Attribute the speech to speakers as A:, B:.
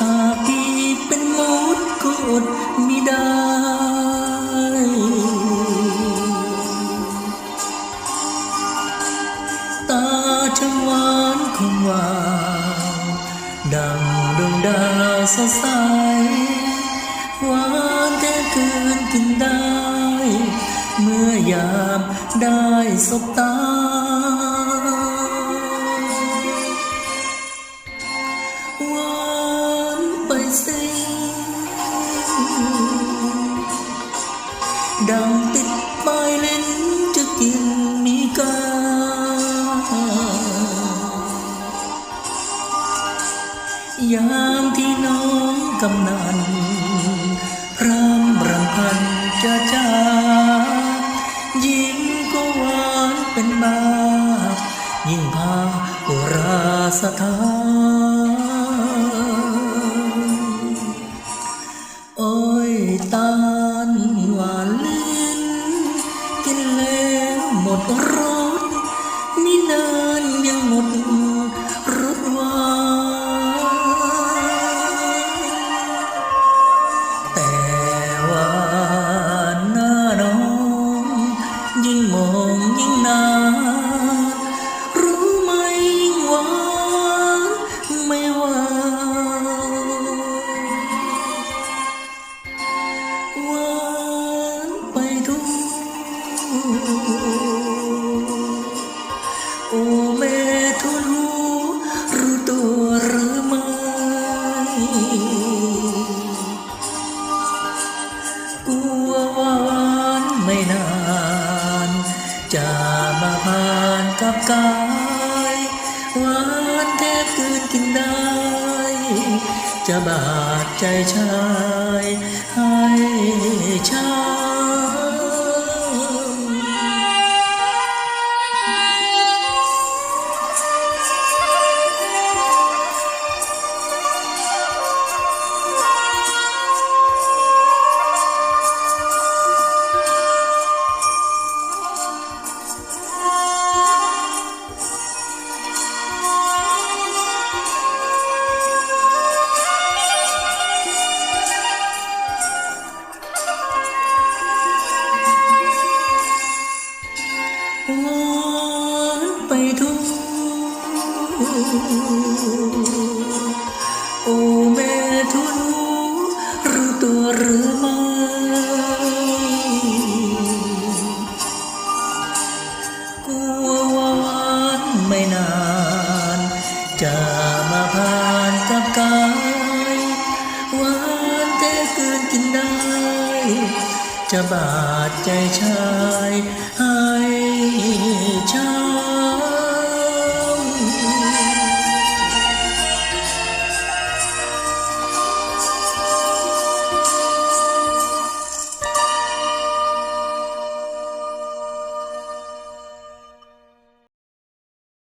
A: หากพี่เป็นมูดก็อดมิได้ ตาช่างหวานคงวาวดังดวงดาวสดใสหวานแท้เกินกินได้ เมื่อยามได้สบตาหวาน ไปสิดังติดปลายลิ้นจะกินมีกายามที่น้องกำนันพรำรำพันจะจ้ายิ้มก็หวานเป็นบายิ่งพาอุราสถาน โอ้แม่ทุนหูรู้ตัวหรือไม่กลัววานไม่นาน จะมาผ่านกับกายหวานแทบเกินกินได้ จะบาดใจชายให้ช้ำ วานไปทุกโอ้แม่ทุนหูรู้ตัวหรือไม่กลัวว่าหวานไม่นาน จะมาผ่านกับกายหวานแต่เกินกินได้ จะบาดใจชายให้ช้ำ